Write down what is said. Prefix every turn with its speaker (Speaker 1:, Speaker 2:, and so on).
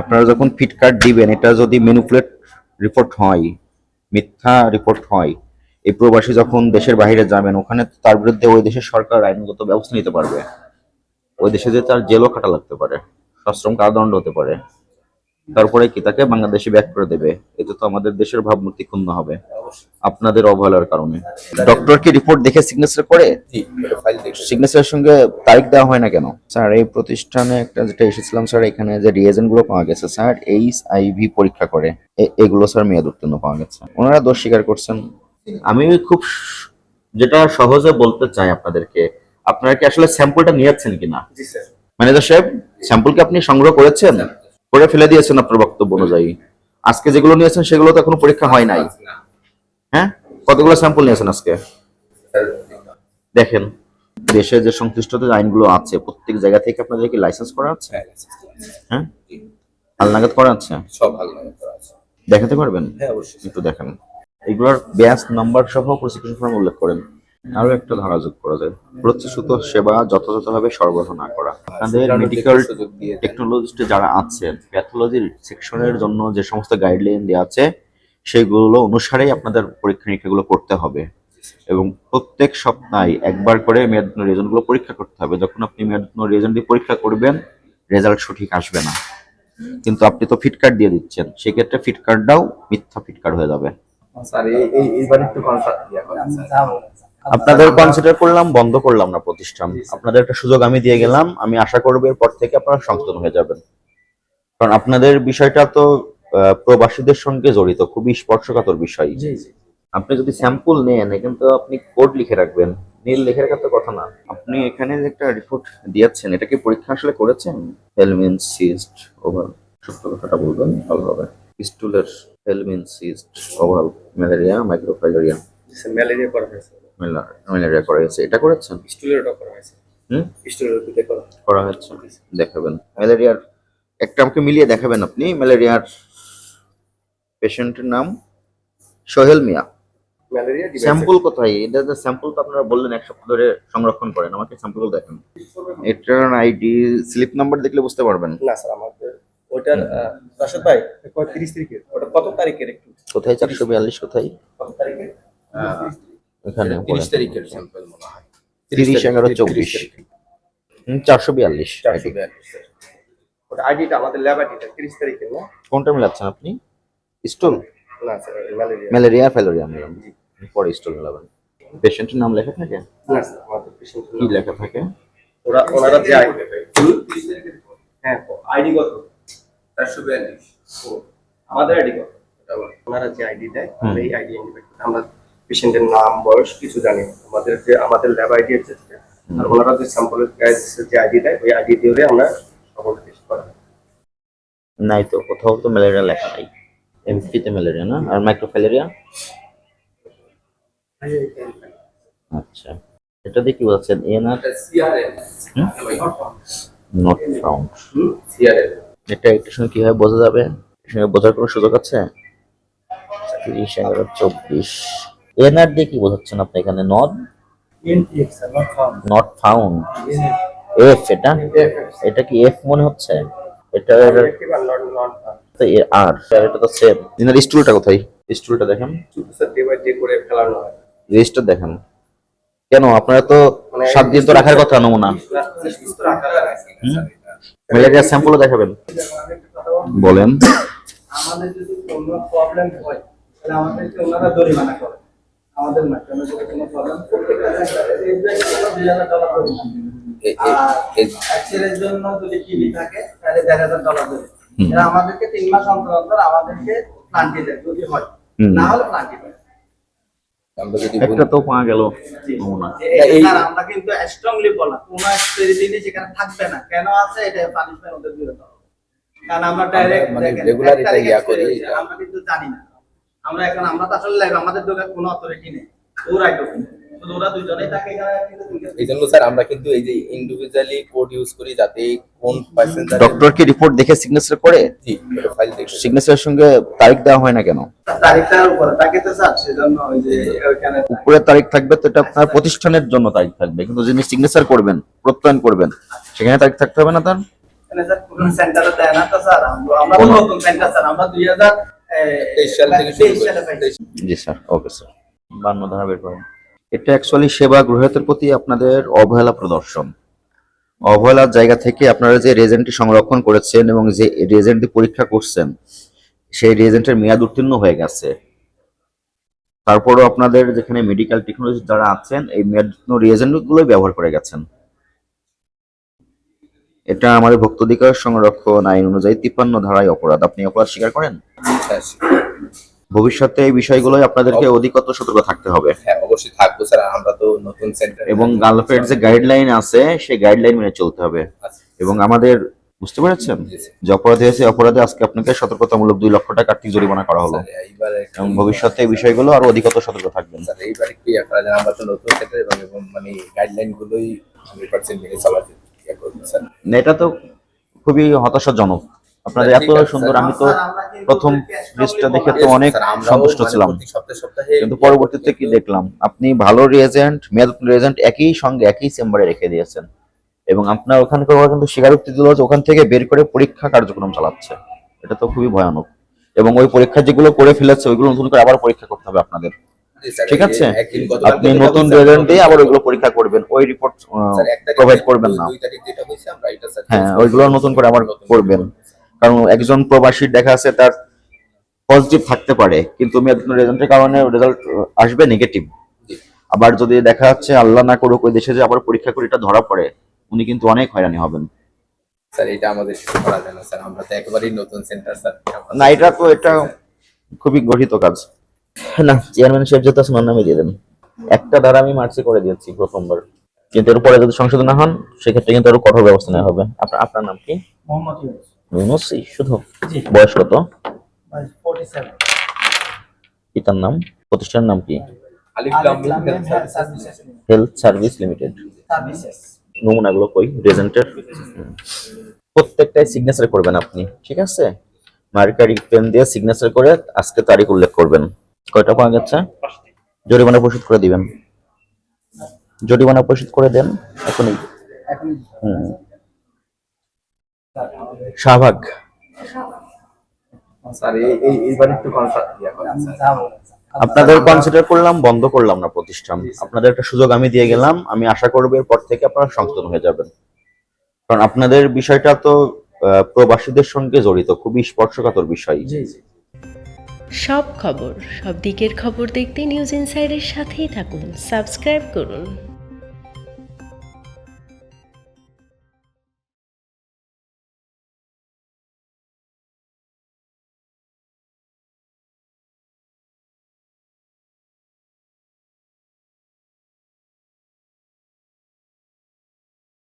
Speaker 1: আপনারা যখন fit card দিবেন, এটা যদি মেনুপুলেট রিপোর্ট হয়, মিথ্যা রিপোর্ট হয়, এই প্রবাসী যখন দেশের বাইরে যাবেন, ওখানে তার বিরুদ্ধে ওই দেশের সরকার আইনগত ব্যবস্থা নিতে পারবে। ওই দেশে যে তার জেলও খাটা লাগতে পারে, সশ্রম কারাদণ্ড হতে পারে। তারপরে কি তাকে বাংলাদেশে ব্যাক করে দেবে? এতে তো আমাদের দেশের ভাবমূর্তি ক্ষুণ্ণ হবে। আপনাদের অবহেলার কারণে। ডক্টর কি রিপোর্ট দেখে সিগনেচার করে?
Speaker 2: জি। ফাইল দেখছি
Speaker 1: সিগনেচারের সঙ্গে তারিখ দেওয়া হয় না কেন? স্যার এই প্রতিষ্ঠানে একটা যেটা এসেছিলাম স্যার এখানে যে রিয়েজেন্টগুলো পাওয়া গেছে স্যার এইচ আইভি পরীক্ষা করে। এগুলো স্যার মেয়াদ উত্তীর্ণ পাওয়া গেছে। ওনারা দোষ স্বীকার করছেন। আমি খুব যেটা সহজে বলতে চাই আপনাদেরকে আপনারা কি আসলে স্যাম্পলটা নিয়েছেন কিনা?
Speaker 2: জি স্যার
Speaker 1: ম্যানেজার সাহেব স্যাম্পল কি আপনি সংগ্রহ করেছেন? করে ফেলে দিয়েছেন আপনার বক্তব্য অনুযায়ী। আজকে যেগুলো নিয়েছেন সেগুলো তো এখনও পরীক্ষা হয় নাই। হ্যাঁ? কতগুলো স্যাম্পল নিয়েছেন আজকে? দেখেন দেশে যে সংশ্লিষ্ট আইনগুলো আছে প্রত্যেক জায়গা থেকে আপনাদের কি লাইসেন্স করা আছে?
Speaker 2: হ্যাঁ license করা আছে।
Speaker 1: হ্যাঁ? হালনাগাদ করা আছে?
Speaker 2: সব লাগে করা আছে।
Speaker 1: দেখাতে পারবেন?
Speaker 2: হ্যাঁ অবশ্যই।
Speaker 1: একটু দেখান। এগুলোর ব্যাস নাম্বার সহ প্রসিকিউশন ফর্ম উল্লেখ করেন। আরও একটা ধারা যোগ করা যায়। প্রতিশ্রুত সেবা যথাযথভাবে সরবরাহ না করা। আপনাদের মেডিকেল টেকনোলজিস্ট যারা আছেন প্যাথোলজির সেকশনের জন্য যে সমস্ত গাইডলাইন দেওয়া আছে সেগুলো অনুসারেই আপনাদের পরীক্ষা নিরীক্ষাগুলো করতে হবে। এবং প্রত্যেক সপ্তাহে একবার করে মেয়াদোত্তীর্ণ রেজনগুলো পরীক্ষা করতে হবে। যখন আপনি মেয়াদোত্তীর্ণ রেজন দিয়ে পরীক্ষা করবেন রেজাল্ট সঠিক আসবে না। কিন্তু আপনি তো ফিট কার্ড দিয়ে দিচ্ছেন। সেক্ষেত্রে ফিট কার্ডটাও মিথ্যা ফিট কার্ড হয়ে যাবে।
Speaker 2: স্যার এই এই এইবার একটু
Speaker 1: আপনাদের কনসিডার করলাম বন্ধ করলাম না প্রতিষ্ঠান। আপনাদের একটা সুযোগ আমি দিয়ে গেলাম আমি আশা করব এরপর থেকে আপনারা সংশোধন হয়ে যাবেন। কারণ আপনাদের বিষয়টা তো প্রবাসীদের সঙ্গে জড়িত খুবই স্পর্শকাতর বিষয়। আপনি যদি স্যাম্পল নেন কিন্তু আপনি কোড লিখে রাখবেন। নীল লিখে রাখার তো কথা না। আপনি এখানে যে একটা রিপোর্ট দিয়েছেন এটা কি পরীক্ষা আসলে করেছেন? হেলমিন সিস্ট ওভার সত্য কথাটা বলবেন ভালো হবে। স্টুলের helminth cyst oval malaria microfilaria
Speaker 2: malaria করা হয়েছে
Speaker 1: ম্যালেরিয়া করা হয়েছে। এটা করেছেন?
Speaker 2: স্টুলেরটা করা হয়েছে।
Speaker 1: হুম?
Speaker 2: স্টুলের করা। হয়েছে।
Speaker 1: দেখাবেন। ম্যালেরিয়ার একটা আমাকে মিলিয়ে দেখাবেন আপনি। ম্যালেরিয়ার পেশেন্টের নাম সোহেল মিয়া।
Speaker 2: ম্যালেরিয়া
Speaker 1: স্যাম্পল কোথায়? এটা যে স্যাম্পল তো আপনারা বললেন এক সপ্তাহ ধরে সংরক্ষণ করেন। আমাকে স্যাম্পল দেখেন। এটার আইডি স্লিপ নাম্বার দেখলে বুঝতে পারবেন।
Speaker 2: না স্যার আমাদের ওটার রাশেদ ভাই তিরিশ তারিখের? ওটা কত তারিখের একটু?
Speaker 1: কোথায়? চারশো বিয়াল্লিশ কোথায়?
Speaker 2: কত তারিখের?
Speaker 1: এখানে
Speaker 2: তিরিশ তারিখের স্যাম্পল মনে হয়।
Speaker 1: তিরিশ এগারো চব্বিশ। চারশো বিয়াল্লিশ
Speaker 2: চারশো বিয়াল্লিশ ওটা আইডিটা আমাদের ল্যাব আইডিটা তিরিশ তারিখের না?
Speaker 1: কোনটা মিলাচ্ছেন আপনি? স্টোল?
Speaker 2: না স্যার ম্যালেরিয়া
Speaker 1: ম্যালেরিয়া ফ্যালেরিয়া মিলাম। পরে স্টোল মিলাবেন। পেশেন্টের নাম লেখা থাকে?
Speaker 2: না স্যার আমাদের
Speaker 1: কি লেখা থাকে?
Speaker 2: ওরা ওনারা যে আইডি হ্যাঁ আইডি কত? চারশো বিয়াল্লিশ। আমাদের আইডি কত? ওনারা যে আইডি দেয় আমরা এই আইডি আমরা পেশেন্টের নাম বয়স কিছু জানি। আমাদের যে আমাদের ল্যাব আইডি আছে আর ওনারা যে স্যাম্পলের যে আইডি দেয় ওই আইডি দিয়ে আমরা সকল টেস্ট করা
Speaker 1: নাই তো কোথাও তো ম্যালেরিয়া লেখা নাই এমপিতে ম্যালেরিয়া না? আর মাইক্রোফ্যালেরিয়া আচ্ছা। এটা দিয়ে কি বলছেন? এনআর নট ফাউন্ড এটা একটু সঙ্গে কীভাবে বোঝা যাবে? এর সঙ্গে বোঝার কোনো সুযোগ আছে? তিরিশ এগারো চব্বিশ। এনআর দিয়ে কি বোঝাচ্ছেন আপনি এখানে? নট নট ফাউন্ড এফ এটা? এটা কি এফ মনে হচ্ছে? এটা আর এটা তো সেম ইনার স্টুলটা কোথায়? স্টুলটা দেখেন।
Speaker 2: স্যার ডে বাই ডে করে ফেলানো হয়।
Speaker 1: রেজিস্টার দেখেন। কেন? আপনারা তো সাত দিন তো রাখার কথা নমুনা।
Speaker 2: সুস্থ রাখা যায়
Speaker 1: ম্যালেরিয়া স্যাম্পলও দেখাবেন। বলেন।
Speaker 3: আমাদের যদি কোনো প্রবলেম হয় তাহলে আমাদেরকে ওনারা জরিমানা করে। আমাদের না কেন যদি কোনো প্রবলেম প্রত্যেকটা সেন্টারে এই যে কোনো দুই হাজার ডলার জরিমানা আর জন্য যদি টিভি থাকে তাহলে দেড় হাজার ডলার জরিমানা এরা আমাদেরকে তিন মাস অন্তর অন্তর আমাদেরকে প্লান্টি দেয় যদি হয়। না হলে প্লান্টি দেয়।
Speaker 1: একটা তো পাওয়া গেল নমুনা।
Speaker 3: এই স্যার আমরা কিন্তু স্ট্রংলি বলা কোন এক্সপেরিমেন্ট সেখানে থাকবে না। কেন আছে? এটা পানিশমেন্ট ওদের বিরত হবে। কারণ আমরা ডাইরেক্ট
Speaker 2: মানে এটা ইয়া করি।
Speaker 3: আমরা কিন্তু জানি না। আমরা এখন আমরা তো আসলে লাইভ আমাদের দোকানে কোনো অথরিটি নেই। ওরা ডকুমেন্ট শুধু ওরা দুজনেই থাকে এখানে। কিন্তু
Speaker 2: এই জন্য স্যার আমরা কিন্তু এই যে ইন্ডিভিজুয়ালি কোড ইউজ করি যাতে কোন প্যাসেঞ্জার
Speaker 1: ডক্টর কি রিপোর্ট দেখে সিগনেচার করে?
Speaker 2: জি ফাইল দেখছি
Speaker 1: সিগনেচারের সঙ্গে তারিখ দেওয়া হয় না কেন?
Speaker 3: তারিখটার উপরে থাকে তো স্যার সেজন্য ওই যে ওইখানে
Speaker 1: উপরে তারিখ থাকবে তো এটা আপনার প্রতিষ্ঠানের জন্য তারিখ থাকবে। কিন্তু যিনি সিগনেচার করবেন প্রত্যয়ন করবেন সেখানে তারিখ থাকতে হবে না তার?
Speaker 3: এখানে স্যার কোনো সেন্টারে দেয় না তো স্যার। আমরা আমরা তো
Speaker 1: কোনো-
Speaker 3: নতুন সেন্টার স্যার। আমরা দুই হাজার
Speaker 1: জি স্যার ওকে স্যার। বান্ন ধারা বের করেন। এটা অ্যাকচুয়ালি সেবা গ্রহীতার প্রতি আপনাদের অবহেলা প্রদর্শন। অবহেলার জায়গা থেকে আপনারা যে রেজেন্টটি সংরক্ষণ করেছেন এবং যে রেজেন্টটি পরীক্ষা করছেন সেই রেজেন্টের মেয়াদ উত্তীর্ণ হয়ে গেছে। তারপরও আপনাদের যেখানে মেডিকেল টেকনোলজি যারা আছেন এই মেয়াদ রিয়েজেন্টগুলোই ব্যবহার করে গেছেন। এটা আমাদের ভক্তাধিকার সংরক্ষণ আইন অনুযায়ী তিপ্পান্ন ধারায় অপরাধ। আপনি অপরাধ স্বীকার করেন? ভবিষ্যতে এই বিষয়গুলোই আপনাদেরকে অধিকতর সতর্ক থাকতে হবে।
Speaker 4: হ্যাঁ অবশ্যই থাকব স্যার আমরা তো নতুন সেন্টার
Speaker 1: এবং গালফের যে গাইডলাইন আছে সেই গাইডলাইন মেনে চলতে হবে। এবং আমাদের বুঝতে পেরেছেন? যে অপরাধ হয়েছে অপরাধে আজকে আপনাকে সতর্কতামূলক দুই লক্ষ টাকা আর্থিক জরিমানা করা হলো। এবং ভবিষ্যতে এই বিষয়গুলো আরও অধিকতর সতর্ক থাকবেন।
Speaker 4: স্যার এইবার একটু ইয়ে করা যায় আমরা তো নতুন সেন্টার এবং মানে গাইডলাইন গুলোই হান্ড্রেড পার্সেন্ট মেনে করব স্যার।
Speaker 1: এটা তো খুবই হতাশাজনক। আপনাদের এত সুন্দর আমি তো প্রথম লিস্টটা দেখে তো অনেক সন্তুষ্ট ছিলাম। কিন্তু পরবর্তীতে কি দেখলাম? আপনি ভালো রেজেন্ট মেয়াদ রেজেন্ট একই সঙ্গে একই চেম্বারে রেখে দিয়েছেন। এবং আপনার ওখানকার ওরা কিন্তু স্বীকারোক্তি দিল যে ওখান থেকে বের করে পরীক্ষা কার্যক্রম চালাচ্ছে। এটা তো খুবই ভয়ানক। এবং ওই পরীক্ষা যেগুলো করে ফেলেছে ওইগুলো নতুন করে আবার পরীক্ষা করতে হবে আপনাদের। ঠিক আছে? আপনি নতুন রেজেন্ট দিয়ে আবার ওইগুলো পরীক্ষা করবেন। ওই রিপোর্ট প্রোভাইড করবেন না। হ্যাঁ ওইগুলো নতুন করে আবার করবেন। কারণ একজন প্রবাসীর দেখা আছে তার পজিটিভ থাকতে পারে কিন্তু রেজাল্টের কারণে রেজাল্ট আসবে নেগেটিভ আবার যদি দেখা যাচ্ছে আল্লাহ না করুক ওই দেশে যে আবার পরীক্ষা করে এটা ধরা পড়ে উনি কিন্তু অনেক হয়রানি হবেন।
Speaker 4: স্যার এটা আমাদের করা যায় না স্যার। আমরা তো একেবারেই নতুন সেন্টার স্যার।
Speaker 1: না এটা তো এটা খুবই গঠিত কাজ। না চেয়ারম্যান সাহেব যেহেতু আছেন নামে দিয়ে দেন। একটা দ্বারা আমি মার্চে করে দিয়েছি প্রথমবার। কিন্তু এরপরে যদি সংশোধন না হন সেক্ষেত্রে কিন্তু আরও কঠোর ব্যবস্থা নেওয়া হবে। আপনার আপনার নাম কি?
Speaker 3: মোহাম্মদ ইউনুস।
Speaker 1: ইউনুসই শুধু বয়স কত? পিতার নাম? প্রতিষ্ঠানের নাম কি? হেলথ সার্ভিস লিমিটেড নমুনাগুলো কই? রেজেন্টের প্রত্যেকটাই সিগনেচার করবেন আপনি ঠিক আছে? মার্কারি পেন দিয়ে সিগনেচার করে আজকে তারিখ উল্লেখ করবেন। কয়টা পাওয়া যাচ্ছে জরিমানা পরিশোধ করে দিবেন। জরিমানা পরিশোধ করে দেন এখনই। হুম। শাহবাগ
Speaker 4: স্যার এই এই এইবার একটু কনসার্ট ইয়া করেন স্যার
Speaker 3: যাব
Speaker 1: আপনাদের কনসিডার করলাম বন্ধ করলাম না প্রতিষ্ঠান। আপনাদের একটা সুযোগ আমি দিয়ে গেলাম আমি আশা করব এরপর থেকে আপনারা সংশোধন হয়ে যাবেন। কারণ আপনাদের বিষয়টা তো আহ, প্রবাসীদের সঙ্গে জড়িত খুবই স্পর্শকাতর বিষয়।
Speaker 3: জি জি।
Speaker 5: সব খবর সব দিকের খবর দেখতে নিউজ ইনসাইডের সাথেই থাকুন সাবস্ক্রাইব করুন।